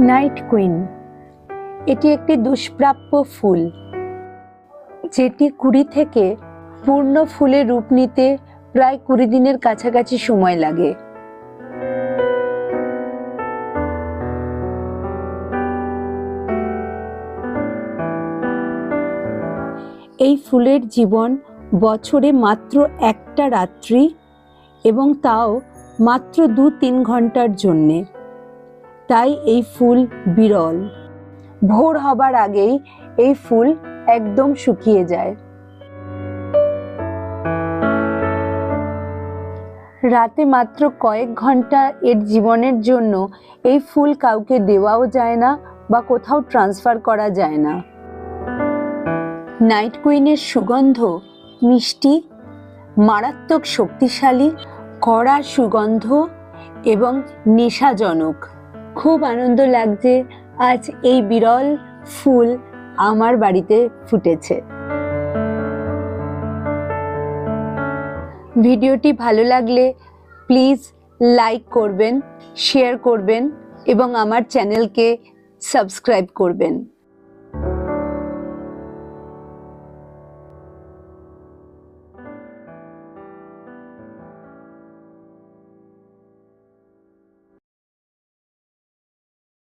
Night queen. এটি একটি দুষ্প্রাপ্য ফুল, যেটি কুড়ি থেকে পূর্ণ ফুলে রূপ নিতে প্রায় কুড়ি দিনের কাছাকাছি সময় লাগে। এই ফুলের জীবন বছরে মাত্র একটা রাত্রি এবং তাও মাত্র দু তিন ঘণ্টার জন্যে। তাই এই ফুল বিরল। ভোর হবার আগেই এই ফুল একদম শুকিয়ে যায়। রাতে মাত্র কয়েক ঘণ্টা এর জীবনের জন্য এই ফুল কাউকে দেওয়াও যায় না বা কোথাও ট্রান্সফার করা যায় না। নাইট কুইনের সুগন্ধ মিষ্টি, মারাত্মক শক্তিশালী, কড়া সুগন্ধ এবং নেশাজনক। খুব আনন্দ লাগছে। আজ এই বিরল ফুল আমার বাড়িতে ফুটেছে। ভিডিওটি ভালো লাগলে প্লিজ লাইক করবেন, শেয়ার করবেন এবং আমার চ্যানেলকে সাবস্ক্রাইব করবেন।